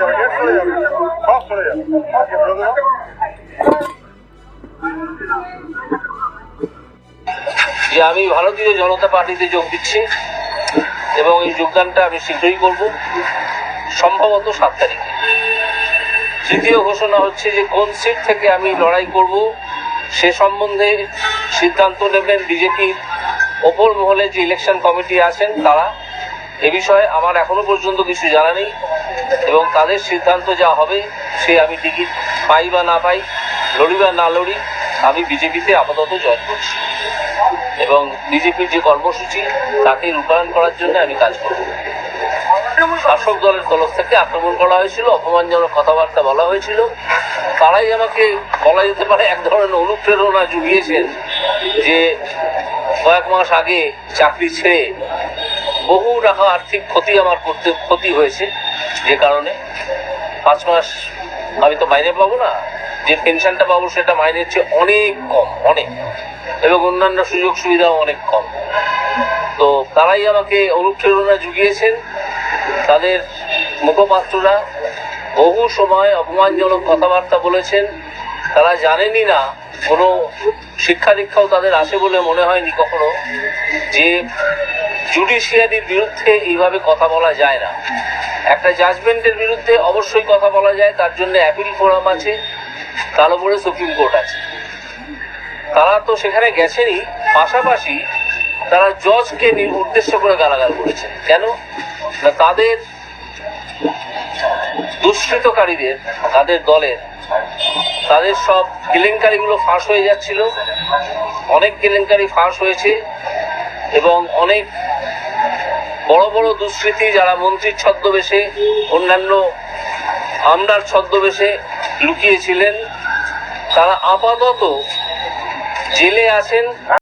যাবে যাবে। সব যাবে। যে আমি ভারতীয় জনতা পার্টিতে যোগ দিচ্ছি এবং এই যোগদানটা আমি শীঘ্রই করব, সম্ভবত সাত তারিখে। তৃতীয় ঘোষণা হচ্ছে যে কোন সিট থেকে আমি লড়াই করব, সে সম্বন্ধে সিদ্ধান্ত নেবেন বিজেপির ওপর মহলে যে ইলেকশন কমিটি আছেন তারা। এ বিষয়ে আমার এখনও পর্যন্ত কিছু জানা নেই এবং তাদের সিদ্ধান্ত যা হবে, সে আমি টিকিট পাই বা না পাই, লড়ি বা না লড়ি, আমি বিজেপিতে আপাতত জয়েন করছি। এবং বিজেপির যে কর্মসূচি, তাকে রূপায়ণ করার জন্য আমি কাজ করব। শাসক দলের তরফ থেকে আক্রমণ করা হয়েছিল, অপমানজনক কথাবার্তা বলা হয়েছিল। তারাই আমাকে বলা যেতে পারে এক ধরনের অনুপ্রেরণা জুগিয়েছেন যে কয়েক মাস আগে চাকরি ছেড়ে বহু টাকা আর্থিক ক্ষতি আমার করতে, ক্ষতি হয়েছে যে কারণে। পাঁচ মাস আমি তো মাইনে পাবো না, যে পেনশনটা পাবো সেটা মাইনের চেয়ে অনেক কম, অনেক। এবং অন্যান্য সুযোগ সুবিধাও অনেক কম। তো তারাই আমাকে অনুপ্রেরণা জুগিয়েছেন, তাদের মুখপাত্ররা বহু সময় অপমানজনক কথাবার্তা বলেছেন। তারা জানেনই না কোনো শিক্ষা দীক্ষাও তাদের আছে বলে মনে হয়নি কখনো। যে জুডিশিয়ারির বিরুদ্ধে এইভাবে কথা বলা যায় না। একটা জাজমেন্টের বিরুদ্ধে অবশ্যই কথা বলা যায়, তার জন্য অ্যাপিল ফোরাম আছে, তার উপরে সুপ্রিম কোর্ট আছে। তারা তো সেখানে গেছেনই, পাশাপাশি তারা জজকে উদ্দেশ্য করে গালাগাল করেছেন। কেন? না তাদের দুষ্কৃতকারীদের, তাদের দলের, তাদের সব কেলেঙ্কারিগুলো ফাঁস হয়ে যাচ্ছিল। অনেক কেলেঙ্কারি ফাঁস হয়েছে এবং অনেক বড় বড় দুষ্কৃতী, যারা মন্ত্রীর ছদ্মবেশে, অন্যান্য আমলার ছদ্মবেশে লুকিয়েছিলেন, তারা আপাতত জেলে আছেন।